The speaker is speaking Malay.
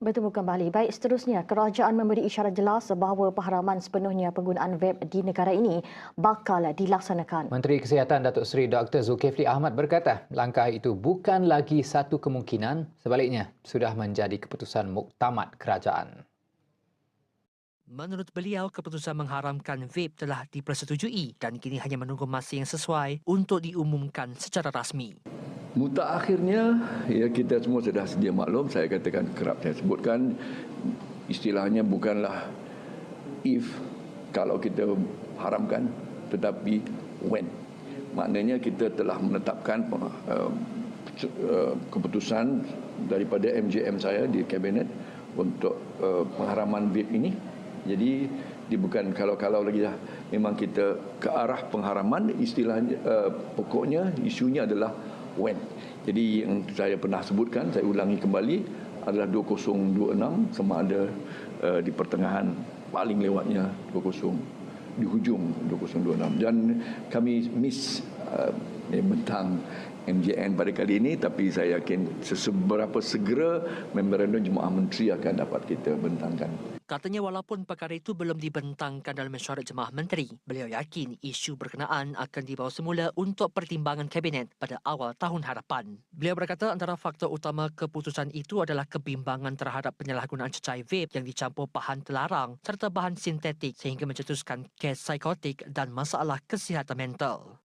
Bertemu kembali. Baik, seterusnya kerajaan memberi isyarat jelas bahawa pengharaman sepenuhnya penggunaan vape di negara ini bakal dilaksanakan. Menteri Kesihatan Datuk Seri Dr. Zulkifli Ahmad berkata, langkah itu bukan lagi satu kemungkinan, sebaliknya sudah menjadi keputusan muktamad kerajaan. Menurut beliau, keputusan mengharamkan vape telah dipersetujui dan kini hanya menunggu masa yang sesuai untuk diumumkan secara rasmi. Mutakhirnya ya kita semua sudah sedia maklum saya katakan kerap saya sebutkan istilahnya bukanlah if kalau kita haramkan tetapi when. Maknanya kita telah menetapkan uh, uh, keputusan daripada MJM saya di kabinet untuk uh, pengharaman vape ini. Jadi dia bukan kalau-kalau lagi dah memang kita ke arah pengharaman istilahnya uh, pokoknya isunya adalah when. Jadi yang saya pernah sebutkan, saya ulangi kembali adalah 2026 sama ada uh, di pertengahan paling lewatnya 20 di hujung 2026 dan kami miss uh, bentang MJN pada kali ini tapi saya yakin seberapa segera memorandum jemaah menteri akan dapat kita bentangkan. Katanya walaupun perkara itu belum dibentangkan dalam mesyuarat jemaah menteri, beliau yakin isu berkenaan akan dibawa semula untuk pertimbangan kabinet pada awal tahun hadapan. Beliau berkata antara faktor utama keputusan itu adalah kebimbangan terhadap penyalahgunaan cecair vape yang dicampur bahan terlarang serta bahan sintetik sehingga mencetuskan kes psikotik dan masalah kesihatan mental.